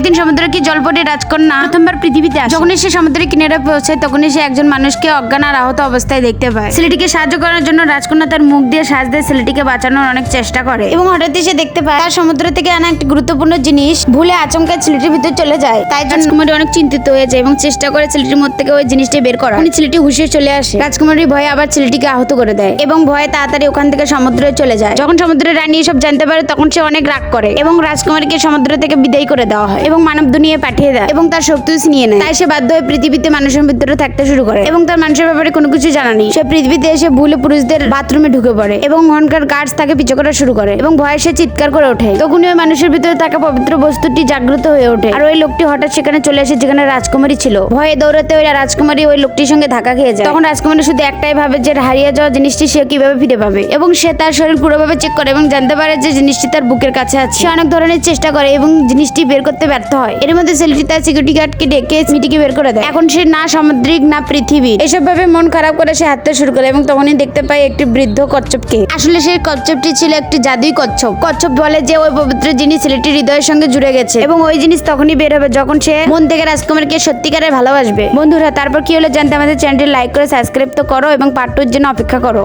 একদিন কি জলপটে রাজকন্যা? প্রথমবার পৃথিবীতে আসে। যখনই সে সমুদ্রের কিনারে পৌঁছে তখনই সে একজন মানুষকে অজ্ঞান আর আহত অবস্থায় দেখতে পায়। ছেলেটিকে সাহায্য করার জন্য রাজকন্যা তার মুখ দিয়ে সাজ দিয়ে ছেলেটিকে বাঁচানোর অনেক চেষ্টা করে। এবং হঠাৎই সে দেখতে পায় তার সমুদ্র থেকে আনা একটি গুরুত্বপূর্ণ জিনিস ভুলে আচমকা ছেলেটির ভিতরে চলে যায়। তাই রাজকুমারী অনেক চিন্তিত হয়ে যায় এবং চেষ্টা করে ছেলেটির মধ্যে থেকে ওই জিনিসটি বের করা উনি ছেলেটি হুশে চলে আসে। রাজকুমারী ভয়ে আবার ছেলেটিকে আহত করে দেয় এবং ভয়ে তাড়াতাড়ি ওখান থেকে সমুদ্রে চলে যায়। যখন সমুদ্রের রানী এসব জানতে পারে তখন সে অনেক রাগ করে এবং রাজকুমারীকে সমুদ্র থেকে বিদায় করে দেওয়া হয়। এবং মানব দুনিয়ায় পাঠিয়ে দেয় এবং তার শক্তি ছিনিয়ে নেয় তাই সে বাধ্য হয়ে পৃথিবীতে মানুষের ভিতরে থাকতে শুরু করে এবং তার মানুষের ব্যাপারে কোনো কিছু জানা নেই। সে পৃথিবীতে এসে ভুলে পুরুষদের বাথরুমে ঢুকে পড়ে এবং ওখানকার গার্ডস তাকে পিছু করা শুরু করে এবং ভয়ে সে চিৎকার করে ওঠে। তখনই ওই মানুষের ভিতরে থাকা পবিত্র বস্তুটি জাগ্রত হয়ে ওঠে। আর ওই লোকটি হঠাৎ সেখানে চলে আসে যেখানে রাজকুমারী ছিল। ভয়ে দৌড়াতে ওই রাজকুমারী ওই লোকটির সঙ্গে ধাক্কা খেয়ে যায়। তখন রাজকুমারী শুধু একটাই ভাবে যে হারিয়ে যাওয়া জিনিসটি সে কীভাবে ফিরে পাবে এবং সে তার শরীর পুরোভাবে চেক করে এবং জানতে পারে যে জিনিসটি তার বুকের কাছে আছে। সে অনেক ধরনের চেষ্টা করে এবং জিনিসটি বের করতে ব্যর্থ হয়। এর মধ্যে ছেলেটি তার সিকিউরিটি গার্ডকে ডেকে মিটিকে বের করে দেয়। এখন সে না সামুদ্রিক, না পৃথিবীর। এসব ভাবে মন খারাপ করে সে হাঁটতে শুরু করে এবং তখনই দেখতে পায় একটি বৃদ্ধ কচ্ছপকে। আসলে সেই কচ্ছপটি ছিল একটি জাদুই কচ্ছপ। কচ্ছপ বলে যে ওই পবিত্র জিনিস ছেলেটির হৃদয়ের সঙ্গে জুড়ে গেছে। এবং ওই জিনিস তখনই বের হবে যখন সে মন থেকে রাজকুমারকে সত্যিকারে ভালোবাসবে। বন্ধুরা, তারপর কি হলো জানতে আমাদের চ্যানেলটি লাইক করে সাবস্ক্রাইব তো করো এবং পার্ট টুর জন্য অপেক্ষা করো।